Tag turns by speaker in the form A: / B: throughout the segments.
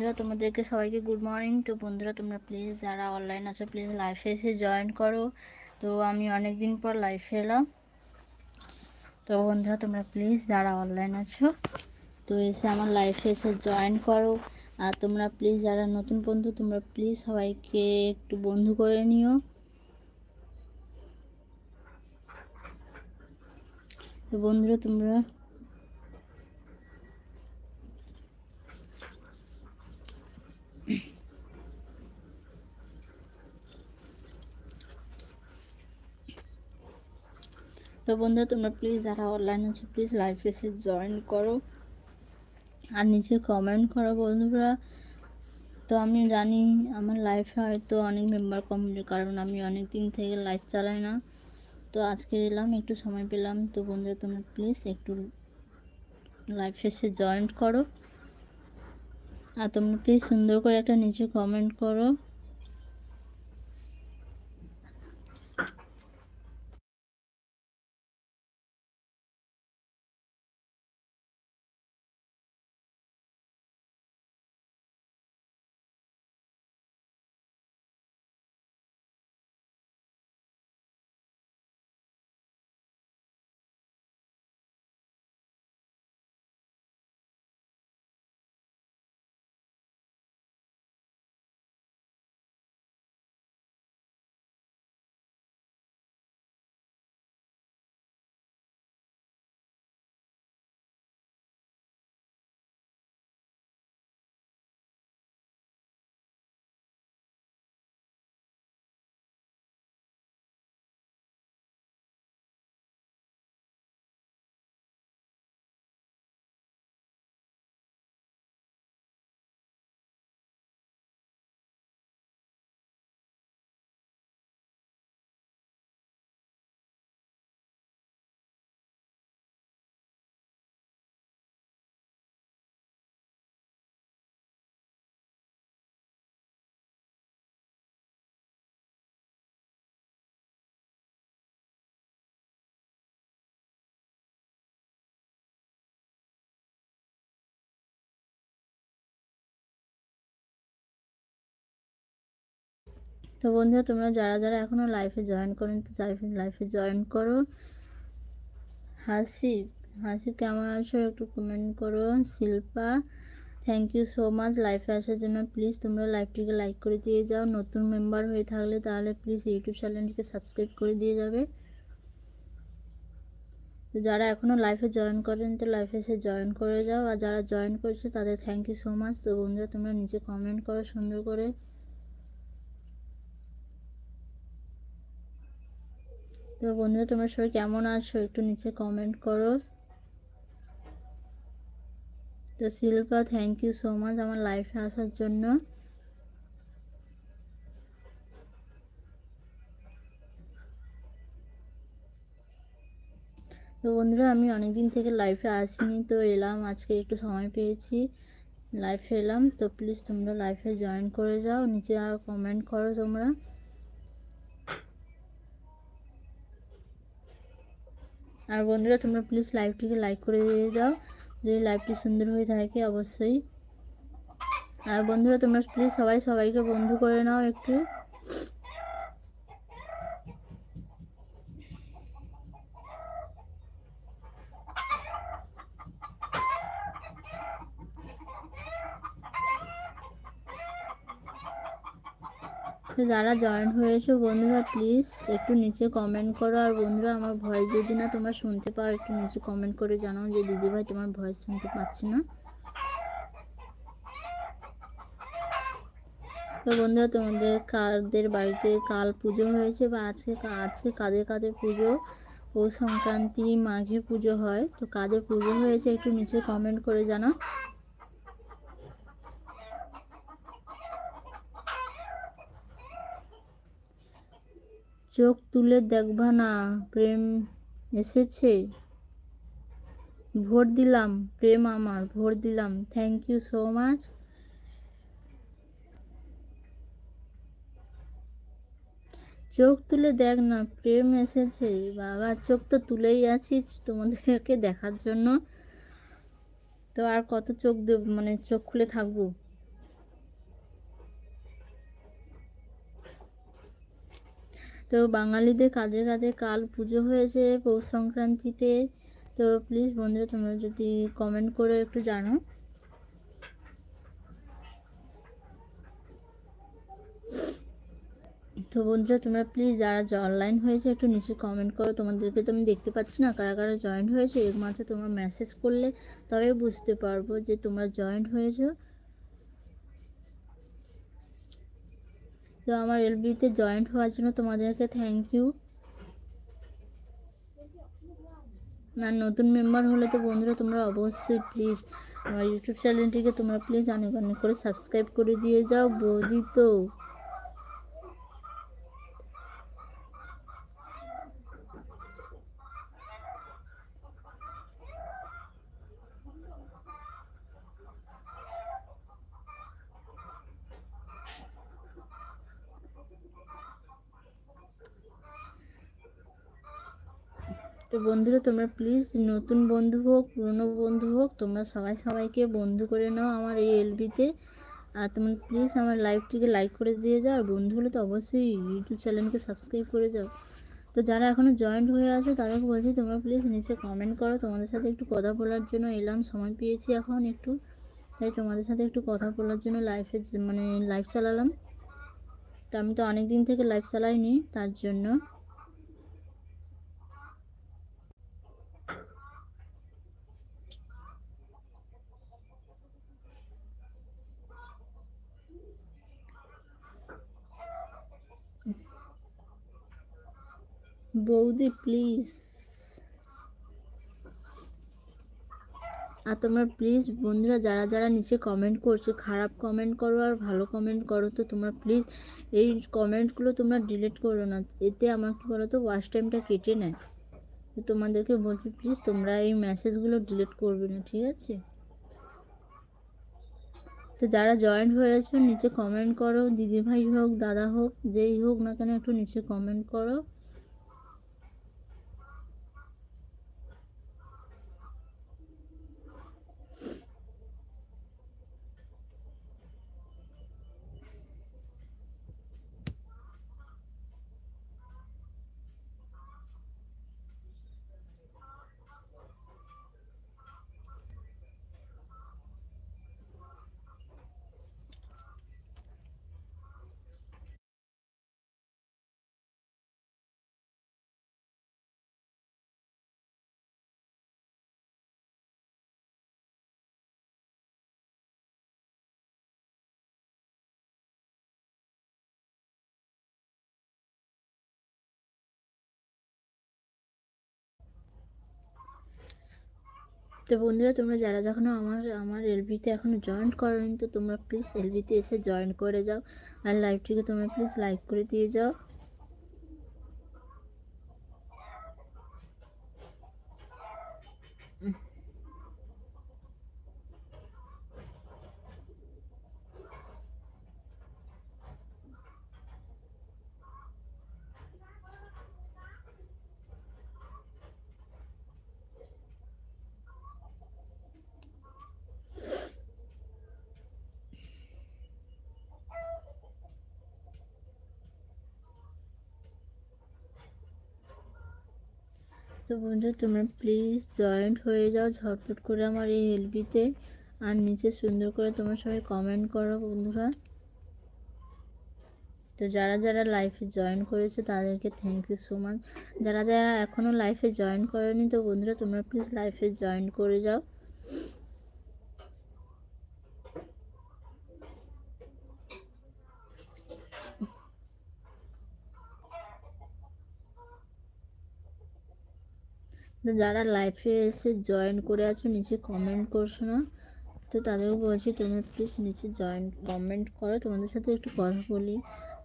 A: বন্ধুরা, তোমাদেরকে সবাইকে গুড মর্নিং তো বন্ধুরা, তোমরা প্লিজ যারা অনলাইন আছো প্লিজ লাইফে এসে জয়েন করো। তো আমি অনেক দিন পর লাইফে এলাম। তো বন্ধুরা, তোমরা প্লিজ যারা অনলাইন আছো, তো এসে আমার লাইফে এসে জয়েন করো। আর তোমরা প্লিজ যারা নতুন বন্ধু, তোমরা প্লিজ সবাইকে একটু বন্ধু করে নিও। তো বন্ধুরা, তোমরা তো বন্ধুরা তোমরা প্লিজ যারা অনলাইন আছে প্লিজ লাইভ এসে জয়েন করো। আর নিচে কমেন্ট করো বন্ধুরা। তো আমি জানি আমার লাইফে হয়তো অনেক মেম্বার কম কারণ আমি অনেক দিন থেকে লাইভ চালাই না। তো আজকে এলাম, একটু সময় পেলাম। তো বন্ধুরা, তোমরা প্লিজ একটু লাইভ এসে জয়েন করো। আর তোমরা প্লিজ সুন্দর করে একটা নিচে কমেন্ট করো। তো বন্ধুরা, তোমরা যারা যারা এখনও লাইফে জয়েন করেন, তো লাইফে জয়েন করো। হাসিব হাসিব কেমন আছো একটু কমেন্ট করো। Shilpa thank you so much লাইফে আসার জন্য প্লিজ তোমরা লাইভটিকে লাইক করে দিয়ে যাও। নতুন মেম্বার হয়ে থাকলে তাহলে প্লিজ ইউটিউব চ্যানেলটিকে সাবস্ক্রাইব করে দিয়ে যাবে। যারা এখনও লাইফে জয়েন করেন, তো লাইফে এসে জয়েন করে যাও। আর যারা জয়েন করেছে, তাদের থ্যাংক ইউ সো মাচ তো বন্ধুরা, তোমরা নিচে কমেন্ট করো সুন্দর করে। তো বন্ধুরা, তোমরা সবাই কেমন আছো? একটু নিচে কমেন্ট করো। তো Shilpa thank you so much আমার লাইফে আসার জন্য। তো বন্ধুরা, আমি অনেক দিন থেকে লাইফে আসিনি, তো এলাম, আজকে একটু সময় পেয়েছি লাইফে এলাম। তো প্লিজ তোমরা লাইফে জয়েন করে যাও, নিচে আর কমেন্ট করো তোমরা। আর বন্ধুরা, তোমরা প্লিজ লাইভটিকে লাইক করে দিয়ে যাও। যদি লাইভটি সুন্দর হয়ে থাকে, অবশ্যই। আর বন্ধুরা, তোমরা প্লিজ সবাই সবাইকে বন্ধু করে নাও একটু তো যারা জয়েন হয়েছো বন্ধুরা প্লিজ একটু নিচে কমেন্ট করো। আর বন্ধুরা, আমার ভয়েস যদি না তোমরা শুনতে পাও, একটু নিচে কমেন্ট করে জানাও যে দিদিভাই তোমার ভয়েস শুনতে পাচ্ছি না। তো বন্ধুরা, তোমাদের কাদের বাড়িতে কাল পুজো হয়েছে বা আজকে আজকে কাদের কাদের পুজো? ও সংক্রান্তি মাঘে পুজো হয়, তো কাদের পুজো হয়েছে একটু নিচে কমেন্ট করে জানাও। চোখ তুলে দেখবা না, প্রেম এসেছে? ভোট দিলাম, প্রেম আমার ভোট দিলাম। থ্যাংক ইউ সো মাচ চোখ তুলে দেখ না, প্রেম এসেছে। বাবা, চোখ তো তুলেই আছিস তোমাদেরকে দেখার জন্য। তো আর কত চোখ দেব মানে চোখ খুলে থাকব? তো বাঙালিদের কাজে কাজে কাল পুজো হয়েছে পৌষ সংক্রান্তিতে। তো প্লিজ বন্ধুরা, তোমরা যদি কমেন্ট করে একটু জানো তো বন্ধুরা, তোমরা প্লিজ যারা অনলাইন হয়েছে, একটু নিচে কমেন্ট করো। তোমাদেরকে তো আমি দেখতে পাচ্ছি না, কারা কারা জয়েন্ট হয়েছে, একমাত্র তোমরা মেসেজ করলে তবে বুঝতে পারব যে তোমরা জয়েন্ট হয়েছো। তো আমার এলবিতে জয়েন্ট হওয়ার জন্য তোমাদেরকে থ্যাংক ইউ না, নতুন মেম্বার হলে তো বন্ধুরা তোমরা অবশ্যই প্লিজ আমার ইউটিউব চ্যানেলটিকে তোমরা প্লিজ অনেক অনেক করে সাবস্ক্রাইব করে দিয়ে যাও, বৌদি তো। তো বন্ধুরা, তোমরা প্লিজ নতুন বন্ধু হোক, পুরনো বন্ধু হোক, তোমরা সবাই সবাইকে বন্ধু করে নাও আমার এই এলবিতে আর তোমরা প্লিজ আমার লাইভটিকে লাইক করে দিয়ে যাও। আর বন্ধু হলে তো অবশ্যই ইউটিউব চ্যানেলকে সাবস্ক্রাইব করে যাও। তো যারা এখনও জয়েন্ট হয়ে আছে, তাদেরকে বলছি তোমরা প্লিজ নিচে কমেন্ট করো। তোমাদের সাথে একটু কথা বলার জন্য এলাম, সময় পেয়েছি এখন একটু। তাই তোমাদের সাথে একটু কথা বলার জন্য লাইফে মানে লাইভ চালালাম। তো আমি তো অনেক দিন থেকে লাইভ চালাইনি, তার জন্য। বৌদি প্লিজ আর তোমরা প্লিজ বন্ধুরা, যারা যারা নিচে কমেন্ট করছ, খারাপ কমেন্ট করো আর ভালো কমেন্ট করো, তো তোমরা প্লিজ এই কমেন্টগুলো তোমরা ডিলিট করো না। এতে আমার কী বলো তো ওয়াচ টাইমটা কেটে নেয়। তো তোমাদেরকে বলছি প্লিজ তোমরা এই মেসেজগুলো ডিলিট করবে না, ঠিক আছে? তো যারা জয়েন্ট হয়েছে, নিচে কমেন্ট করো, দিদিভাই হোক, দাদা হোক, যেই হোক না কেন, একটু নিচে কমেন্ট করো। তো বন্ধুরা, তোমরা যারা যখন আমার আমার এলবিতে এখনও জয়েন করনি, তো তোমরা প্লিজ এলবিতে এসে জয়েন করে যাও। আর লাইভটিকে তোমরা প্লিজ লাইক করে দিয়ে যাও। তো বন্ধু, তোমরা প্লিজ জয়েন্ট হয়ে যাও, ঝটপট করে আমার এই এলবিতে আর নিচে সুন্দর করে তোমার সবাই কমেন্ট করো বন্ধুরা। তো যারা যারা লাইফে জয়েন করেছে, তাদেরকে থ্যাংক ইউ সো মাচ যারা যারা এখনও লাইফে জয়েন করেনি, তো বন্ধুরা, তোমরা প্লিজ লাইফে জয়েন করে যাও। তো যারা লাইফে এসে জয়েন করে আছো, নিচে কমেন্ট করছ না, তো তাদেরও বলছি তোমরা প্লিজ নিচে জয়েন কমেন্ট করো, তোমাদের সাথে একটু কথা বলি।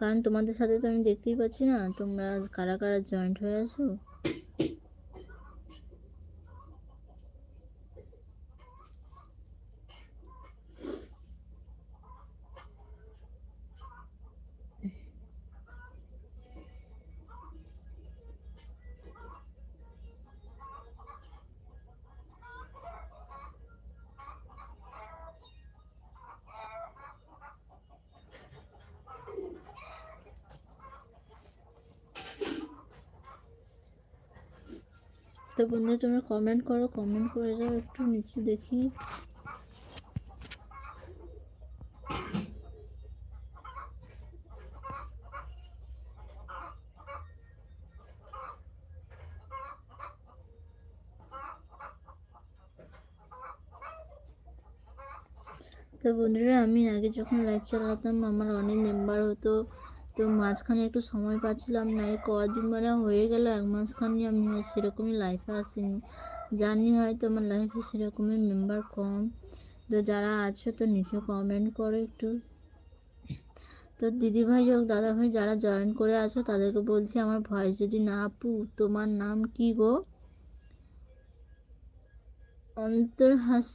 A: কারণ তোমাদের সাথে তো আমি দেখতেই পাচ্ছি না, তোমরা কারা কারা জয়েন্ট হয়ে আছো? তো বন্ধুরা, তোমরা কমেন্ট করো কমেন্ট করে যাও, একটু নিচে দেখি। তো বন্ধুরা, আমি আগে যখন লাইভ চালাতাম, আমার অনেক মেম্বার হতো। তো মাঝখানে একটু সময় পাচ্ছিলাম না এই কদিন মানে হয়ে গেল, এক মাসখানি আমি সেরকমই লাইফে আসিনি। জানি হয়তো আমার লাইফে সেরকমই মেম্বার কম। তো যারা আছে তো নিচে কমেন্ট করো একটু। তো দিদিভাই হোক, দাদাভাই যারা জয়েন করে আছো, তাদেরকে বলছি আমার ভয়েস যদি না আপু, তোমার নাম কি গো? অন্তর হাস,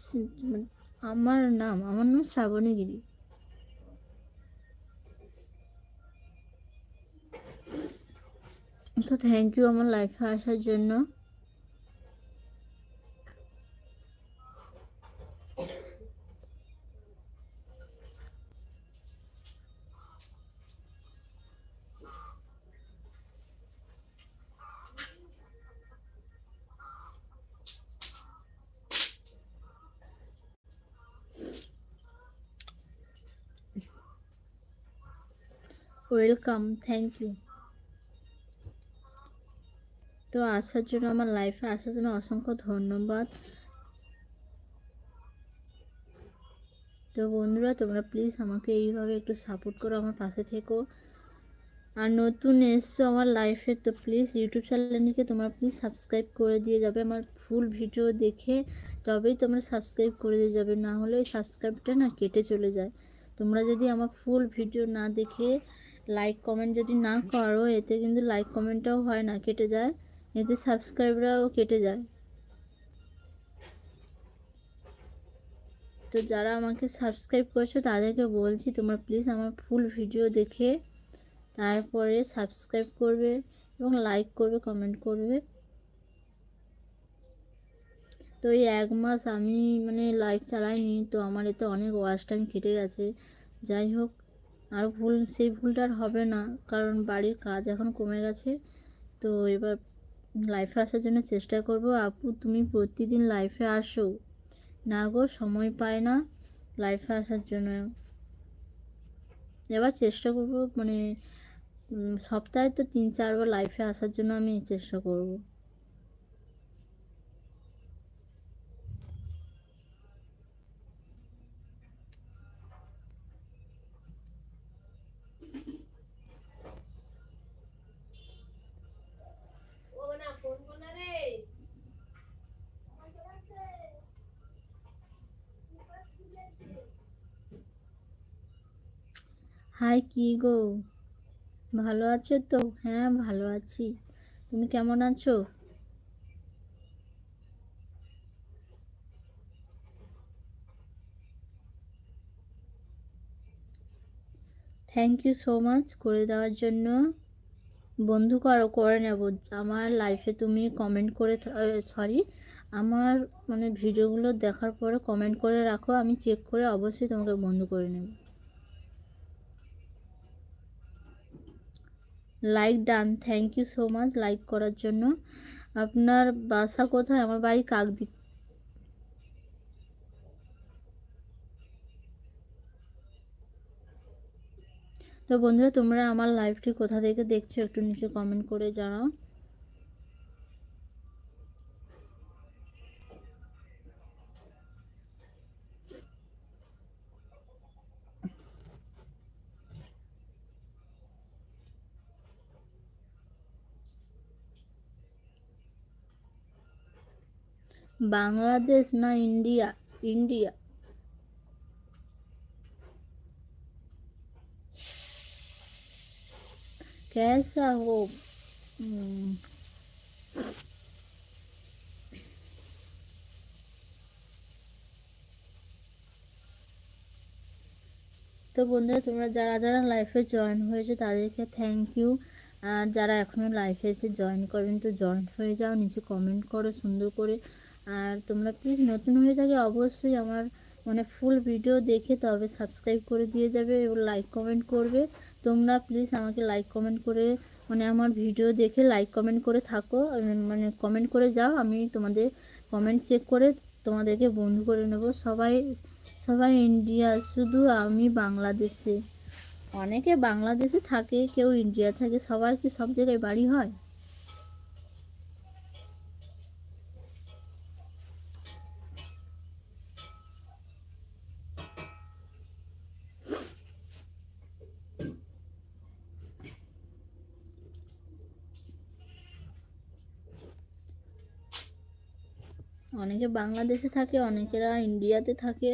A: আমার নাম আমার নাম শ্রাবণী তো থ্যাংক ইউ আমার লাইফে আসার জন্য। ওয়েলকাম থ্যাংক ইউ তো আসার জন্য, আমার লাইফে আসার জন্য অসংখ্য ধন্যবাদ। তো বন্ধুরা, তোমরা প্লিজ আমাকে এইভাবে একটু সাপোর্ট করো, আমার পাশে থেকো। আর নতুন এসছো আমার লাইফে তো প্লিজ ইউটিউব চ্যানেলটিকে তোমরা প্লিজ সাবস্ক্রাইব করে দিয়ে যাবে আমার ফুল ভিডিও দেখে, তবেই তোমরা সাবস্ক্রাইব করে দিয়ে যাবে। না হলে ওই সাবস্ক্রাইবটা না কেটে চলে যায়। তোমরা যদি আমার ফুল ভিডিও না দেখে লাইক কমেন্ট যদি না করো, এতে কিন্তু লাইক কমেন্টটাও হয় না, কেটে যায়। এতে সাবস্ক্রাইবরাও কেটে যায়। তো যারা আমাকে সাবস্ক্রাইব করছ, তাদেরকে বলছি তোমরা প্লিজ আমার ফুল ভিডিও দেখে তারপরে সাবস্ক্রাইব করবে এবং লাইক করবে কমেন্ট করবে। তো এই এক মাস আমি মানে লাইভ চালাইনি, তো আমার এতে অনেক ওয়াচ টাইম কেটে গেছে। যাই হোক, আর ভুল, সেই ভুলটা আর হবে না, কারণ বাড়ির কাজ এখন কমে গেছে। তো এবার লাইফে আসার জন্য চেষ্টা করব, আপু, তুমি প্রতিদিন লাইফে আসো। না গো, সময় পায় না লাইফে আসার জন্য। এবার চেষ্টা করব মানে সপ্তাহে তো তিন চারবার লাইফে আসার জন্য আমি চেষ্টা করব। কি গো? ভালো আছো তো? হ্যাঁ ভালো আছি। তুমি কেমন আছো? থ্যাংক ইউ সো মাচ করে দেওয়ার জন্য। বন্ধু করো, করে নেব। আমার লাইফে তুমি কমেন্ট করে সরি আমার মানে ভিডিওগুলো দেখার পরে কমেন্ট করে রাখো। আমি চেক করে অবশ্যই তোমাকে বন্ধু করে নেব। Like done thank you so much like করার জন্য। আপনার বাসা কোথায়? আমার বাড়ি কাকদ্বীপ। তো বন্ধুরা, তোমরা আমার লাইভটি কোথা থেকে দেখছ একটু নিচে কমেন্ট করে জানাও। বাংলাদেশ না ইন্ডিয়া ইন্ডিয়া कैसा हो তো বন্ধুরা তোমরা যারা যারা লাইফে জয়েন হয়েছে তাদেরকে থ্যাংক ইউ আর যারা এখনও লাইফে এসে জয়েন করেন তো জয়েন হয়ে যাও নিচে কমেন্ট করো সুন্দর করে আর তোমরা প্লিজ নতুন হয়ে থাকে অবশ্যই আমার মানে ফুল ভিডিও দেখে তবে সাবস্ক্রাইব করে দিয়ে যাবে এবং লাইক কমেন্ট করবে। তোমরা প্লিজ আমাকে লাইক কমেন্ট করে মানে আমার ভিডিও দেখে লাইক কমেন্ট করে থাকো। মানে কমেন্ট করে যাও, আমি তোমাদের কমেন্ট চেক করে তোমাদেরকে বন্ধু করে নেব। সবাই সবাই ইন্ডিয়া শুধু আমি বাংলাদেশে। অনেকে বাংলাদেশে থাকে, কেউ ইন্ডিয়া থাকে, সবার কি সব জায়গায় বাড়ি হয়? অনেকে বাংলাদেশে থাকে, অনেকেরা ইন্ডিয়াতে থাকে।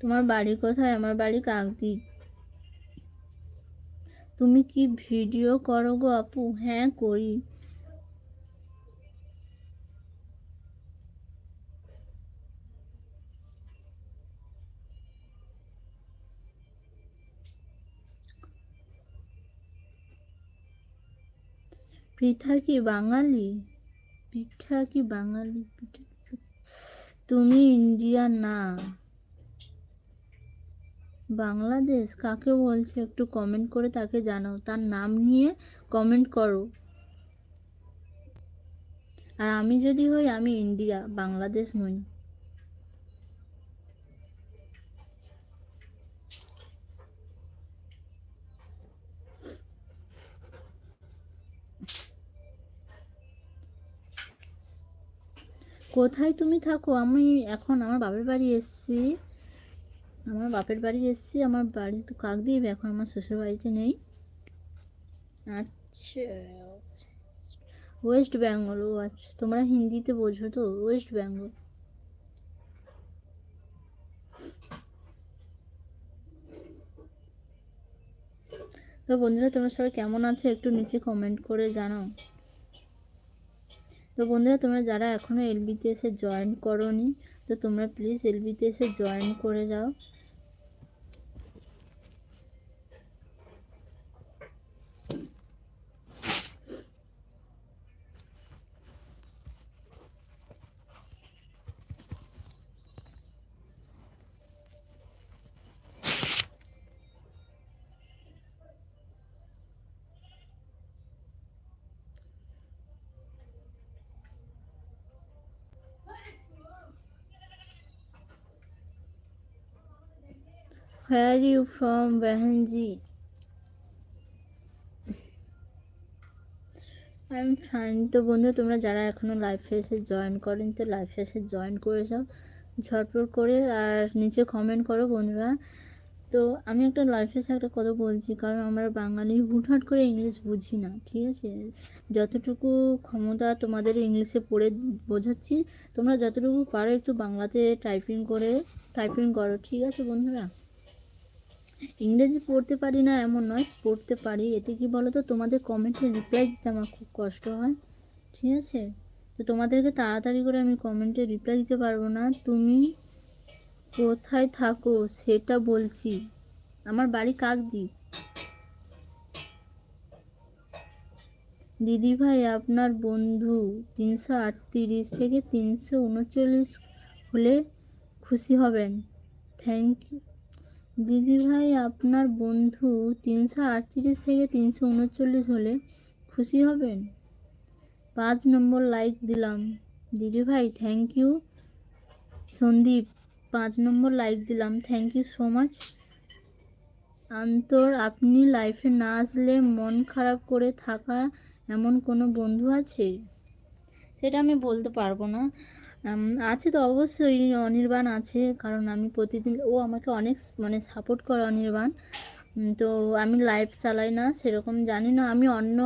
A: তোমার বাড়ি কোথায়? আমার বাড়ি কাকদ্বীপ। তুমি কি ভিডিও করো গো আপু? হ্যাঁ করি। পিঠা কি বাঙালি? পিঠা কি বাঙালি? পিঠা তুমি ইন্ডিয়া না। বাংলাদেশ? কাকে বলছে? একটু কমেন্ট করে তাকে জানাও। তার নাম নিয়ে কমেন্ট করো। আর আমি যদি হই, আমি ইন্ডিয়া, বাংলাদেশ নই। কোথায় তুমি থাকো? আমি এখন আমার বাপের বাড়ি এসেছি। আমার বাপের বাড়ি এসেছি। আমার বাড়ি তো কাকদ্বীপ এখন আমার শ্বশুর বাড়িতে নেই। আচ্ছা। ওয়েস্ট বেঙ্গল ও আচ্ছা। তোমরা হিন্দিতে বোঝো তো? ওয়েস্ট বেঙ্গল তো বন্ধুরা, তোমরা সবাই কেমন আছো? একটু নিচে কমেন্ট করে জানাও। তো বন্ধুরা, তোমরা যারা এখনও এলবিতে এসে জয়েন করো তো তোমরা প্লিজ এলবিতে এসে জয়েন করে যাও। Where you from, Behenji? আমি ফাইন তো বন্ধু তোমরা যারা এখনও লাইভ ফেসে জয়েন করেন তো লাইভ ফেসে জয়েন করে যাও ঝটপট করে। আর নিচে কমেন্ট করো বন্ধুরা। তো আমি একটা লাইভ ফেসে একটা কথা বলছি কারণ আমরা বাঙালি হুটহাট করে ইংলিশ বুঝি না ঠিক আছে? যতটুকু ক্ষমতা তোমাদের ইংলিশে পড়ে বোঝাচ্ছি তোমরা যতটুকু পারো একটু বাংলাতে টাইপিং করে টাইপিং করো ঠিক আছে বন্ধুরা? ইংরেজি পড়তে পারি না, এমন নয়, পড়তে পারি। এতে কি বলো তো তোমাদের কমেন্টে রিপ্লাই দিতে আমার খুব কষ্ট হয়। ঠিক আছে? তো তোমাদেরকে তাড়াতাড়ি করে আমি কমেন্টে রিপ্লাই দিতে পারব না। তুমি কোথায় থাকো সেটা বলছি। আমার বাড়ি কাকদ্বীপ। দিদি ভাই, আপনার বন্ধু তিনশো আটত্রিশ থেকে তিনশো উনচল্লিশ হলে খুশি হবেন। থ্যাংক ইউ দিদি ভাই, আপনার বন্ধু তিনশো আটত্রিশ থেকে তিনশো উনচল্লিশ হলে খুশি হবেন? পাঁচ নম্বর লাইক দিলাম। দিদি ভাই থ্যাংক ইউ সন্দীপ, পাঁচ নম্বর লাইক দিলাম। Thank you so much Antar, আপনি লাইফে না আসলে মন খারাপ করে থাকা এমন কোনো বন্ধু আছে? সেটা আমি বলতে পারব না। আছে তো অবশ্যই, অনির্বাণ আছে। কারণ আমি প্রতিদিন, ও আমাকে অনেক মানে সাপোর্ট করে অনির্বাণ। তো আমি লাইভ চালাই না, সেরকম জানি না। আমি অন্য